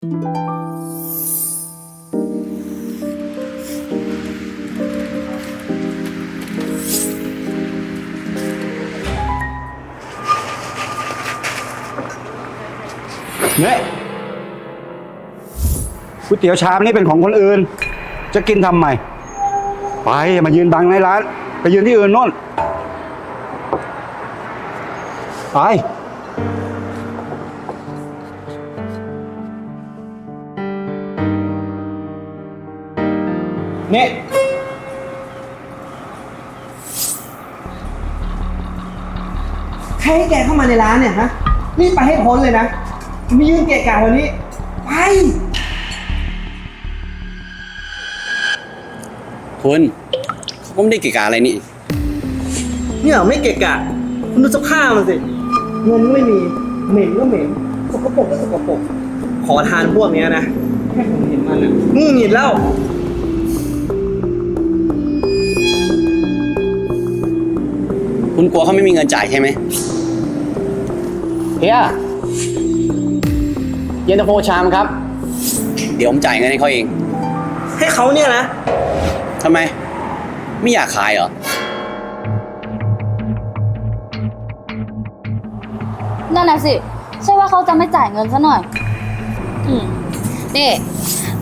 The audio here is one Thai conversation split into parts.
เนี่ยก๋วยเตี๋ยวชามนี้เป็นของคนอื่น จะกินทำไม ไปอย่ามายืนบังในร้าน ไปยืนที่อื่นโน่น ไป นี่ ใครให้แกเข้ามาในร้านเนี่ยฮะรีบไปให้พ้นเลยนะ มียืนเกะกะวันนี้ ไป คุณเขาก็ไม่ได้เกี่ยวกับอะไรนี่ เนี่ยไม่เกะกะ คุณดูสภาพมันสิ เงินก็ไม่มี เหม็นก็เหม็น สกปรกก็สกปรก ขอทานพวกเนี้ยนะ แค่ผมเห็นมันอะงุนหงิดแล้ว คุณกลัวเขาไม่มีเงินจ่ายใช่ไหมเฮียเย็นตาโฟชามครับ เดี๋ยวผมจ่ายเงินให้เขาเอง ให้เขาเนี่ยนะทำไม ไม่อยากขายเหรอ นั่นน่ะสิ ใช่ว่าเขาจะไม่จ่ายเงินซะหน่อย อืมนี่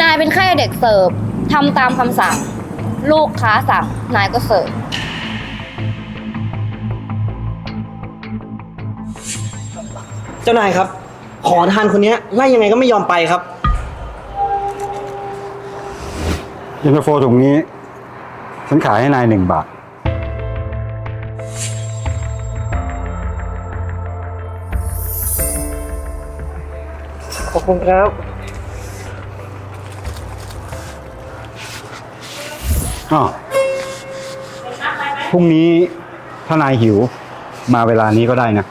นายเป็นแค่เด็กเสิร์ฟทำตามคำสั่ง ลูกค้าสั่ง นายก็เสิร์ฟ เจ้านายครับ ขอทานคนเนี้ยไล่ยังไงก็ไม่ยอมไปครับ เย็นตาโฟถุงนี้ ฉันขายให้นายหนึ่งบาท ขอบคุณครับ อ้าวพรุ่งนี้ถ้านายหิว มาเวลานี้ก็ได้นะ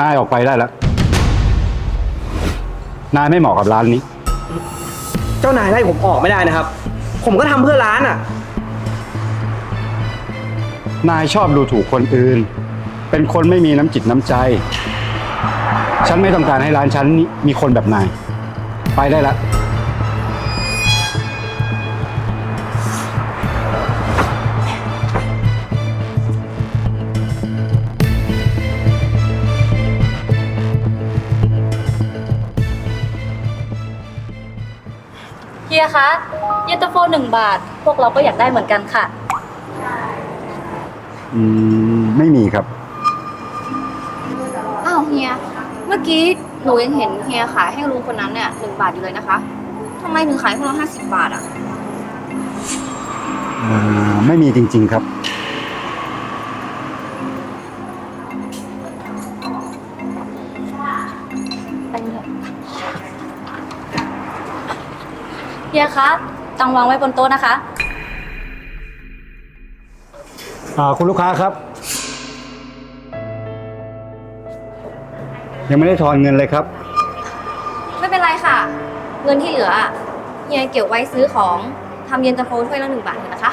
นายออกไปได้แล้ว นายไม่เหมาะกับร้านนี้ เจ้านายไล่ผมออกไม่ได้นะครับ ผมก็ทำเพื่อร้านอะ นายชอบดูถูกคนอื่น เป็นคนไม่มีน้ำจิตน้ำใจ ฉันไม่ต้องการให้ร้านฉันนี้มีคนแบบนาย ไปได้แล้ว คะเย็นตาโฟหนึ่งบาท พวกเราก็อยากได้เหมือนกันค่ะ อืมไม่มีครับ อ้าวเฮีย เมื่อกี้หนูยังเห็นเฮียขายให้ลุงคนนั้นเนี่ยหนึ่งบาทอยู่เลยนะคะทำไมถึงขายพวกเราห้าสิบบาทอะอ่า ไม่มีจริง ๆ ครับ ฮียคะตังวางไว้บนโต๊ะนะคะ อ่าคุณลูกค้าครับ ยังไม่ได้ทอนเงินเลยครับ ไม่เป็นไรค่ะ เงินที่เหลืออะเฮียเก็บไว้ซื้อของทำเย็นตาโฟถ้วยละหนึ่งบาทเถอะนะคะ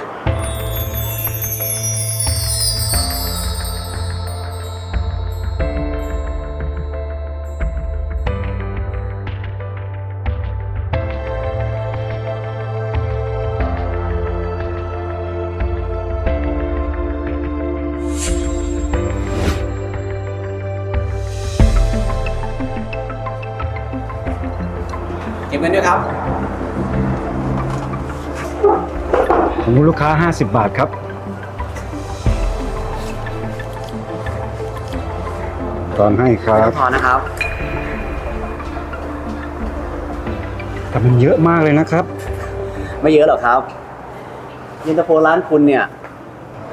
งินด้วยครับของคุณลูกค้า 50 บาทครับ ตอนให้ครับ พอนะครับ แต่มันเยอะมากเลยนะครับ ไม่เยอะหรอกครับ เย็นตาโฟร้านคุณเนี่ย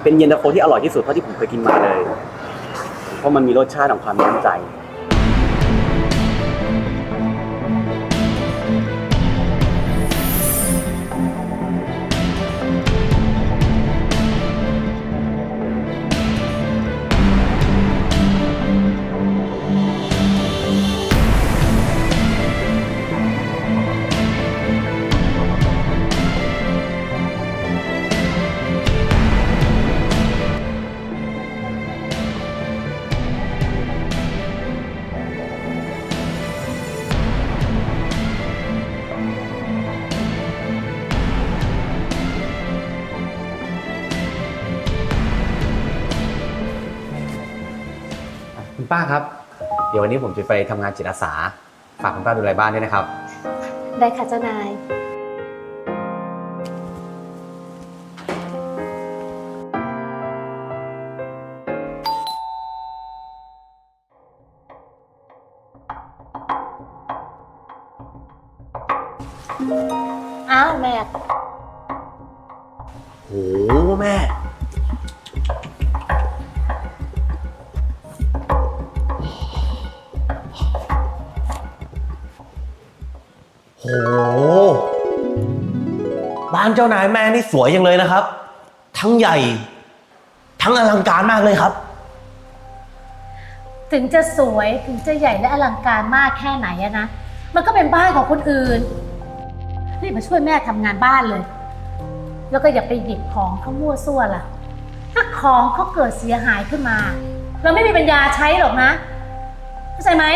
เป็นเย็นตาโฟที่อร่อยที่สุดเท่าที่ผมเคยกินมาเลย เพราะมันมีรสชาติของความน้ำใจ ป้าครับ เดี๋ยววันนี้ผมจะไปทำงานจิตอาสา ฝากคุณป้าดูแลบ้านด้วยนะครับ ได้ค่ะเจ้านาย โห บ้านเจ้านายแม่นี่สวยอยังเลยนะครับ ทั้งใหญ่ ทั้งอลังการมากเลยครับ ถึงจะสวยถึงจะใหญ่และอลังการมากแค่ไหนอะนะ มันก็เป็นบ้านของคนอื่นรีบมาช่วยแม่ทำงานบ้านเลย แล้วก็อย่าไปหยิบของเขามั่วซั่วล่ะ ถ้าของเขาเกิดเสียหายขึ้นมา เราไม่มีปัญญาใช้หรอกนะ เข้าใจไหม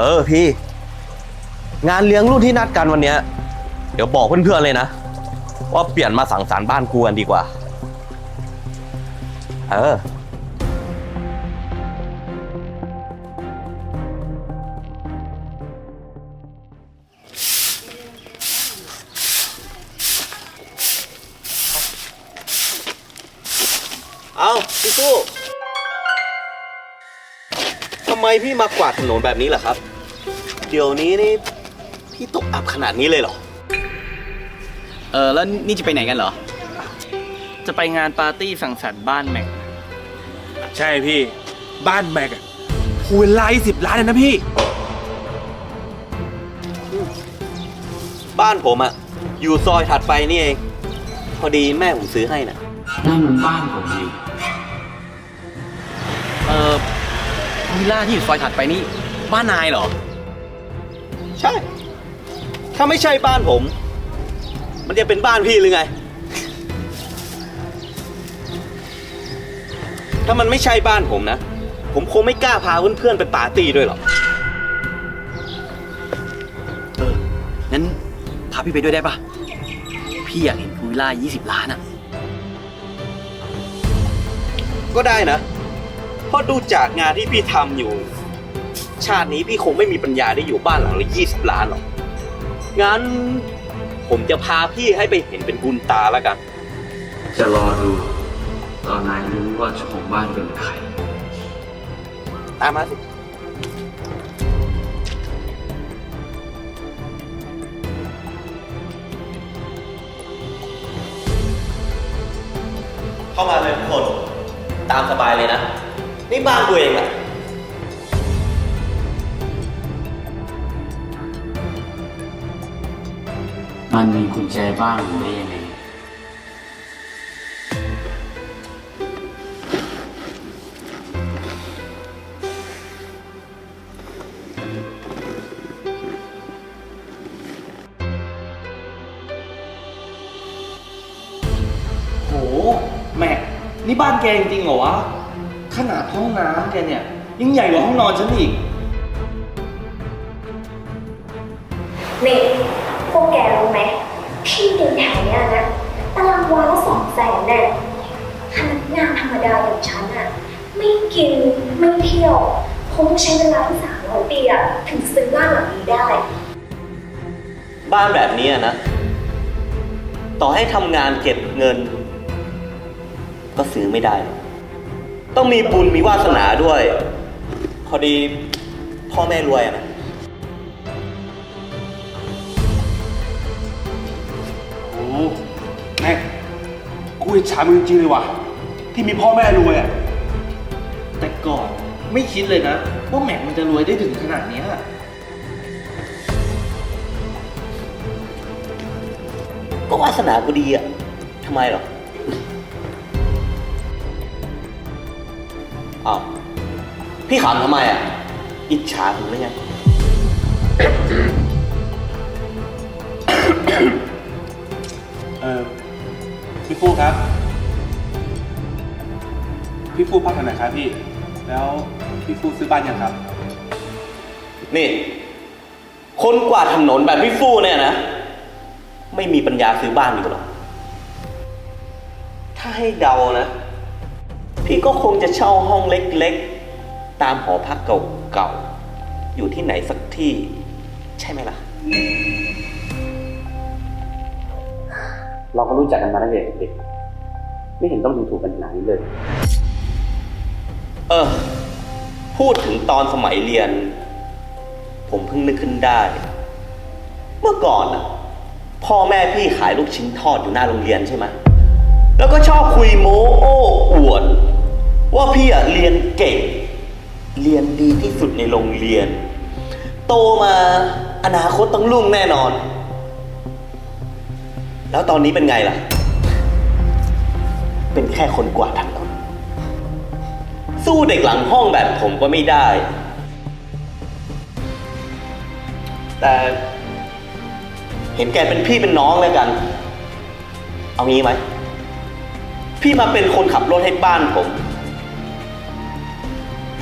เออพี่ งานเลี้ยงรุ่นที่นัดกันวันเนี้ย เดี๋ยวบอกเพื่อนๆเลยนะ ว่าเปลี่ยนมาสั่งสรรค์บ้านกูกันดีกว่า เออ เอาพี่สู้ทำไมพี่มากวาดถนนแบบนี้ล่ะครับ เดี๋ยวนี้นี่พี่ตกอับขนาดนี้เลยเหรอ เออแล้วนี่จะไปไหนกันเหรอ จะไปงานปาร์ตี้สังสรรค์บ้านแม็ก ใช่พี่ บ้านแม็กอะคูณไลสิบล้านเลยนะพี่ บ้านผมอะอยู่ซอยถัดไปนี่เอง พอดีแม่ผมซื้อให้นะนั่นมันบ้านผมนี่เออวิลล่าที่อยู่ซอยถัดไปนี่ บ้านนายเหรอ ใช่ ถ้าไม่ใช่บ้านผม มันจะเป็นบ้านพี่หรือไง ถ้ามันไม่ใช่บ้านผมนะ ผมคงไม่กล้าพาเพื่อนๆไปปาร์ตี้ด้วยหรอก เออ งั้น พาพี่ไปด้วยได้ปะพี่อยากเห็นพูลวิลล่า20 ล้านอะก็ได้นะ เพราะดูจากงานที่พี่ทำอยู่ ชาตินี้พี่คงไม่มีปัญญาได้อยู่บ้านหลังละยี่สิบล้านหรอก งั้น ผมจะพาพี่ให้ไปเห็นเป็นบุญตาแล้วกัน จะรอดูตอนนายรู้ว่าเจ้าของบ้านเป็นใคร ตามมาสิ เข้ามาเลยทุกคน ตามสบายเลยนะ นี่บ้านตัวเองอะ มันมีกุญแจบ้านอยู่ได้ยังไงโห แม็ก นี่บ้านแกจริงๆเหรอวะ ขนาดห้องน้ำแกเนี่ยยังใหญ่กว่าห้องนอนฉันอีก นี่พวกแกรู้ไหมที่ ดินแถวเนี้ยนะตารางวาละสองแสนแน่พนักงานธรรมดาอย่างฉันอะไม่กินไม่เที่ยวคงใช้เวลาที่สามร้อยปีอะถึงซื้อบ้านหลังนี้ได้ บ้านแบบนี้อะนะ ต่อให้ทำงานเก็บเงิน ก็ซื้อไม่ได้หรอกต้องมีบุญมีวาสนาด้วย พอดีพ่อแม่รวยอะนะ กูอิจฉามึงจริงๆเลยว่ะ ที่มีพ่อแม่รวยอะแต่ก่อนไม่คิดเลยนะ ว่าแม็กมันจะรวยได้ถึงขนาดเนี้ยก็วาสนากูดีอะทำไมหรออ้าวพี่ขำทำไมอะอิจฉาผมหรือไง เออพี่ครับ พี่ฟูพักกันหน่อยครับพี่ แล้วพี่ฟูซื้อบ้านยังครับ นี่ คนกวาดถนนแบบพี่ฟู่เนี่ยนะ ไม่มีปัญญาซื้อบ้านอยู่หรอก ถ้าให้เดานะ พี่ก็คงจะเช่าห้องเล็กๆ ตามหอพักเก่าๆ อยู่ที่ไหนสักที่ ใช่ไหมล่ะ เราก็รู้จักกันมาตั้งแต่เด็กๆไม่เห็นต้องดูถูกกันขนาดนี้เลย เออ พูดถึงตอนสมัยเรียน ผมเพิ่งนึกขึ้นได้ เมื่อก่อนน่ะ พ่อแม่พี่ขายลูกชิ้นทอดอยู่หน้าโรงเรียนใช่ไหมแล้วก็ชอบคุยโม้โอ้อวด ว่าพี่อะเรียนเก่ง เรียนดีที่สุดในโรงเรียน โตมาอนาคตต้องรุ่งแน่นอน แล้วตอนนี้เป็นไงล่ะ เป็นแค่คนกวาดถนนสู้เด็กหลังห้องแบบผมก็ไม่ได้ แต่เห็นแกเป็นพี่เป็นน้องแล้วกัน เอางี้ไหม พี่มาเป็นคนขับรถให้บ้านผม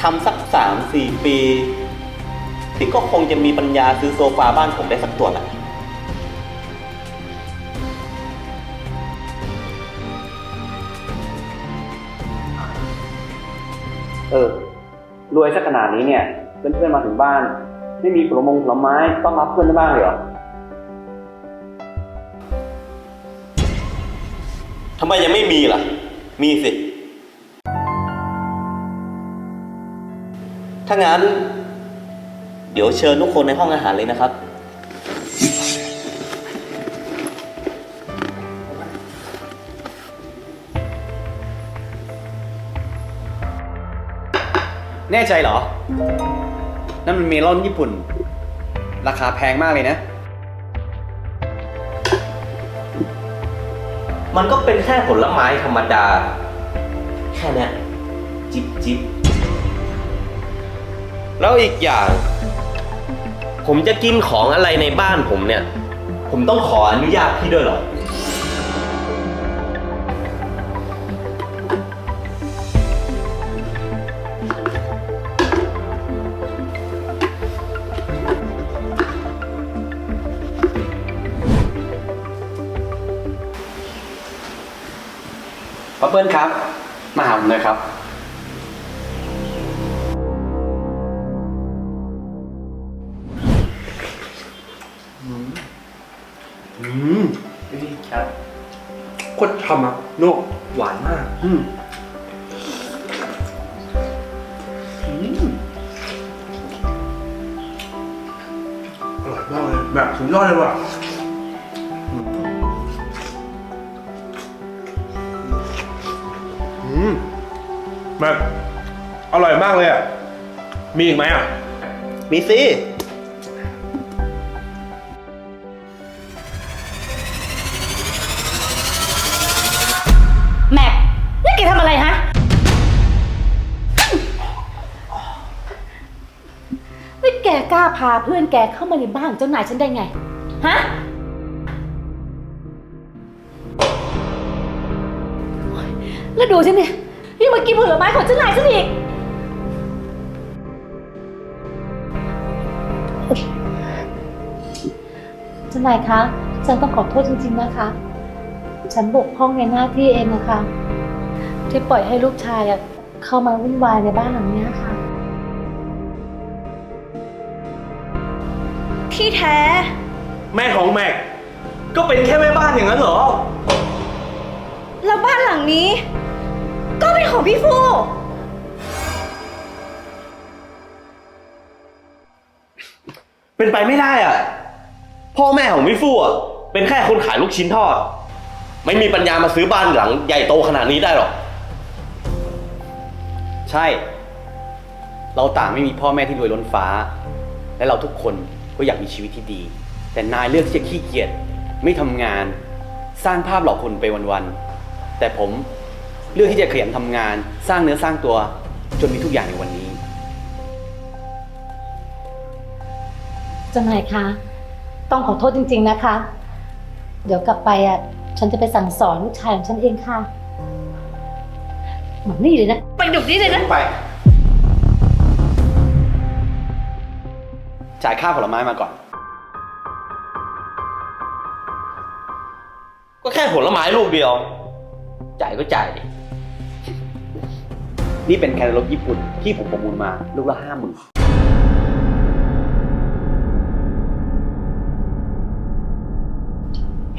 ทำสักสามสี่ปี พี่ก็คงจะมีปัญญาซื้อโซฟาบ้านผมได้สักตัวแหละ เออ รวยสักขนาดนี้เนี่ย เพื่อนๆมาถึงบ้าน ไม่มีผลมงผลไม้ต้องรับเพื่อนได้บ้างเลยเหรอทำไมยังไม่มีล่ะ มีสิ ถ้างั้น เดี๋ยวเชิญทุกคนในห้องอาหารเลยนะครับ แน่ใจเหรอ นั่นมันเมลอนญี่ปุ่น ราคาแพงมากเลยนะ มันก็เป็นแค่ผลไม้ธรรมดา แค่เนี้ยจิบจิบแล้วอีกอย่าง ผมจะกินของอะไรในบ้านผมเนี่ย ผมต้องขออนุญาตพี่ด้วยเหรอ เปิ้ลครับ มาหาผมหน่อยครับ อืมนี่ครับโคตรทำอะโนกหวานมาก อืมอร่อยมากเลยแบบสุดยอดเลยว่ะ อืมแบบอร่อยมากเลยอะ มีอีกไหมอะ มีสิ แม็กนี่แกทำอะไรฮะ นี่แกกล้าพาเพื่อนแกเข้ามาในบ้านของเจ้านายฉันได้ไง ฮะ แล้วดูฉันเนี่ยยังมากินผลไม้ของเจ้านายฉันอีก เจ้านายคะ ฉันต้องขอโทษจริงๆนะคะ ฉันบกพร่องในหน้าที่เองนะคะ ที่ปล่อยให้ลูกชายอะเข้ามาวุ่นวายในบ้านหลังเนี้ยค่ะ ที่แท้ แม่ของแม็ก ก็เป็นแค่แม่บ้านอย่างนั้นเหรอ แล้วบ้านหลังนี้ ก็เป็นของพี่ฟู เป็นไปไม่ได้อะ พ่อแม่ของพี่ฟูอะ เป็นแค่คนขายลูกชิ้นทอด ไม่มีปัญญามาซื้อบ้านหลังใหญ่โตขนาดนี้ได้หรอก ใช่ เราต่างไม่มีพ่อแม่ที่รวยล้นฟ้า และเราทุกคนก็อยากมีชีวิตที่ดี แต่นายเลือกที่จะขี้เกียจไม่ทำงาน สร้างภาพหลอกคนไปวันๆแต่ผม เลือกที่จะขยันทำงาน สร้างเนื้อสร้างตัว จนมีทุกอย่างในวันนี้ เจ้านายคะ ต้องขอโทษจริง ๆนะคะ เดี๋ยวกลับไปอะ ฉันจะไปสั่งสอนลูกชายของฉันเองค่ะหมดนี่เลยนะ ไปเดี๋ยวนี้เลยนะ ไป จ่ายค่าผลไม้มาก่อน ก็แค่ผลไม้ลูกเดียว จ่ายก็จ่ายดิ นี่เป็นแคนตาล็อกญี่ปุ่นที่ผมประมูลมาลูกละห้าหมื่น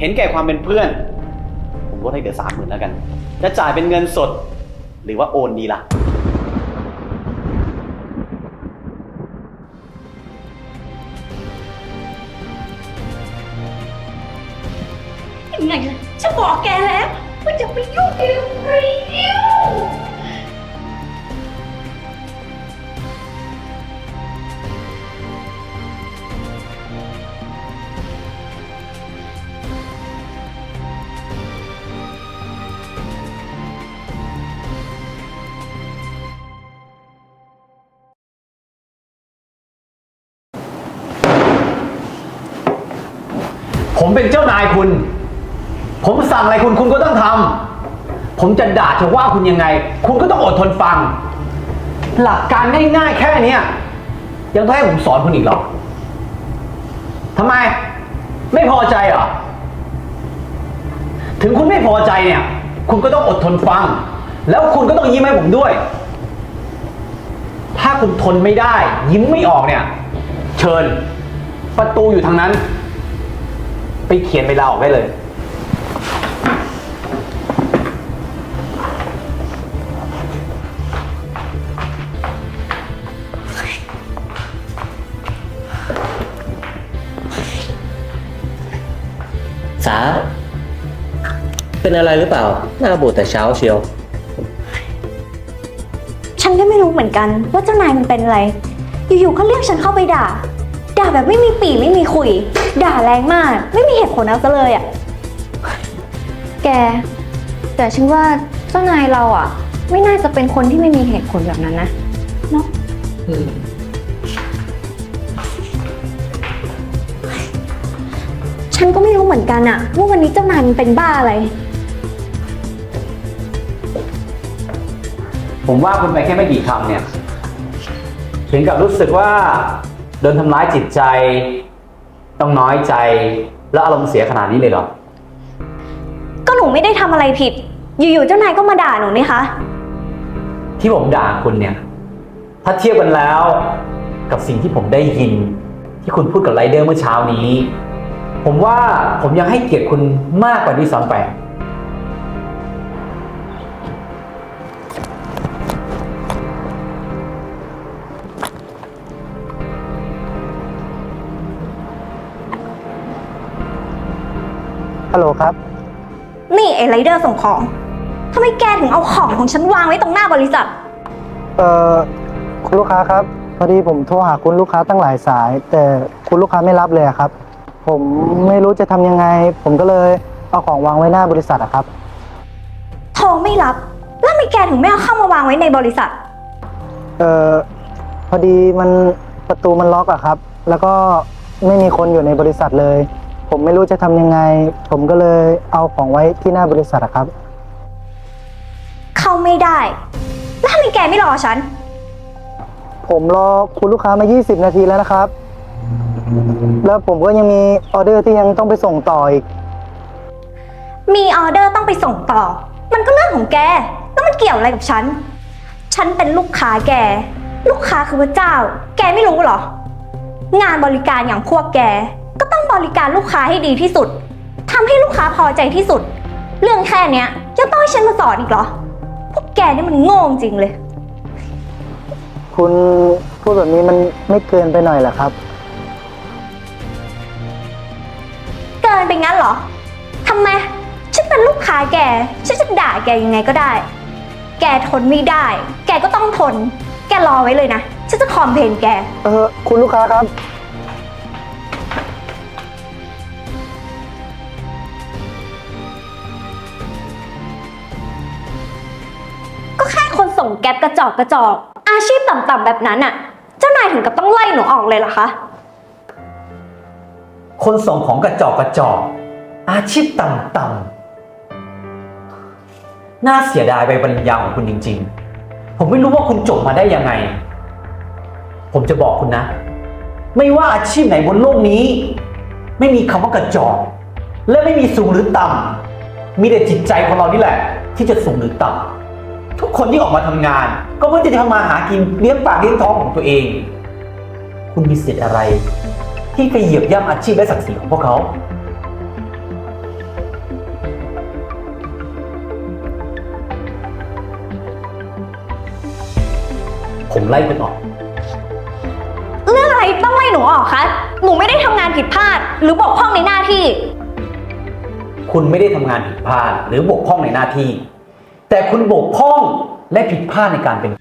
เห็นแก่ความเป็นเพื่อน ผมลดให้เหลือสามหมื่นแล้วกัน จะจ่ายเป็นเงินสด หรือว่าโอนดีล่ะ เป็นเจ้านายคุณ ผมสั่งอะไรคุณคุณก็ต้องทำผมจะด่าจะว่าคุณยังไง คุณก็ต้องอดทนฟัง หลักการง่ายๆแค่เนี้ยยังต้องให้ผมสอนคุณอีกเหรอทำไม ไม่พอใจเหรอ ถึงคุณไม่พอใจเนี่ย คุณก็ต้องอดทนฟัง แล้วคุณก็ต้องยิ้มให้ผมด้วย ถ้าคุณทนไม่ได้ ยิ้มไม่ออกเนี่ย เชิญ ประตูอยู่ทางนั้น ไปเขียนใบลาออกได้เลย สา เป็นอะไรหรือเปล่า หน้าบูดแต่เช้าเชียว ฉันก็ไม่รู้เหมือนกันว่าเจ้านายมันเป็นอะไร อยู่ๆก็เรียกฉันเข้าไปด่า ด่าแบบไม่มีปีไม่มีคุย ด่าแรงมาก ไม่มีเหตุผลเอาซะเลยอะ แก แต่ฉันว่าเจ้านายเราอะ ไม่น่าจะเป็นคนที่ไม่มีเหตุผลแบบนั้นนะเนาะฉันก็ไม่รู้เหมือนกันอะว่าวันนี้เจ้านายมันเป็นบ้าอะไร ผมว่าคุณไปแค่ไม่กี่คำเนี่ย ถึงกับรู้สึกว่า โดนทำร้ายจิตใจ ต้องน้อยใจ แล้วอารมณ์เสียขนาดนี้เลยเหรอ ก็หนูไม่ได้ทำอะไรผิด อยู่ๆเจ้านายก็มาด่าหนูนี่คะ ที่ผมด่าคุณเนี่ย ถ้าเทียบกันแล้ว กับสิ่งที่ผมได้ยิน ที่คุณพูดกับไรเดอร์เมื่อเช้านี้ ผมว่าผมยังให้เกียรติคุณมากกว่านี้ซ้ำไป ครับ นี่ไอ้ไรเดอร์ส่งของทำไมแกถึงเอาของของฉันวางไว้ตรงหน้าบริษัท เอ่อคุณลูกค้าครับ พอดีผมโทรหาคุณลูกค้าตั้งหลายสาย แต่คุณลูกค้าไม่รับเลยอะครับ ผมไม่รู้จะทำยังไง ผมก็เลยเอาของวางไว้หน้าบริษัทอะครับ โทรไม่รับ แล้วทำไมแกถึงไม่เอาเข้ามาวางไว้ในบริษัท เอ่อพอดีมันประตูมันล็อกอะครับ แล้วก็ไม่มีคนอยู่ในบริษัทเลย ผมไม่รู้จะทำยังไง ผมก็เลยเอาของไว้ที่หน้าบริษัทอะครับ เข้าไม่ได้ แล้วทำไมแกไม่รอฉัน ผมรอคุณลูกค้ามา 20 นาทีแล้วนะครับ แล้วผมก็ยังมีออเดอร์ที่ยังต้องไปส่งต่ออีก มีออเดอร์ต้องไปส่งต่อ มันก็เรื่องของแก แล้วมันเกี่ยวอะไรกับฉัน ฉันเป็นลูกค้าแก ลูกค้าคือพระเจ้า แกไม่รู้เหรอ งานบริการอย่างพวกแก ก็ต้องบริการลูกค้าให้ดีที่สุดทำให้ลูกค้าพอใจที่สุด เรื่องแค่เนี้ยยังต้องให้ฉันมาสอนอีกเหรอ พวกแกนี่มันโง่จริงเลย คุณพูดแบบนี้มันไม่เกินไปหน่อยเหรอครับ เกินไปงั้นเหรอทำไมฉันเป็นลูกค้าแก ฉันจะด่าแกยังไงก็ได้ แกทนไม่ได้ แกก็ต้องทน แกรอไว้เลยนะ ฉันจะคอมเพลนแก เออคุณลูกค้าครับ ก๊ปกระจอกกระจอก อาชีพต่ำๆแบบนั้นน่ะเจ้านายถึงกับต้องไล่หนูออกเลยเหรอคะ คนส่งของกระจอกกระจอก อาชีพต่ำๆน่าเสียดายใบปริญญาของคุณจริง ๆ ผมไม่รู้ว่าคุณจบมาได้ยังไง ผมจะบอกคุณนะ ไม่ว่าอาชีพไหนบนโลกนี้ ไม่มีคำว่ากระจอก และไม่มีสูงหรือต่ำมีแต่จิตใจของเรานี่แหละ ที่จะสูงหรือต่ำ ทุกคนที่ออกมาทำงาน ก็เพื่อที่จะทำมาหากินเลี้ยงปากเลี้ยงท้องของตัวเอง คุณมีสิทธิ์อะไร ที่ไปเหยียบย่ำอาชีพและศักดิ์ศรีของพวกเขาผมไล่คุณออก เรื่องอะไรต้องไล่หนูออกคะ หนูไม่ได้ทำงานผิดพลาด หรือบกพร่องในหน้าที่ คุณไม่ได้ทำงานผิดพลาดหรือบกพร่องในหน้าที่ แต่คุณบกพร่องและผิดพลาดในการเป็น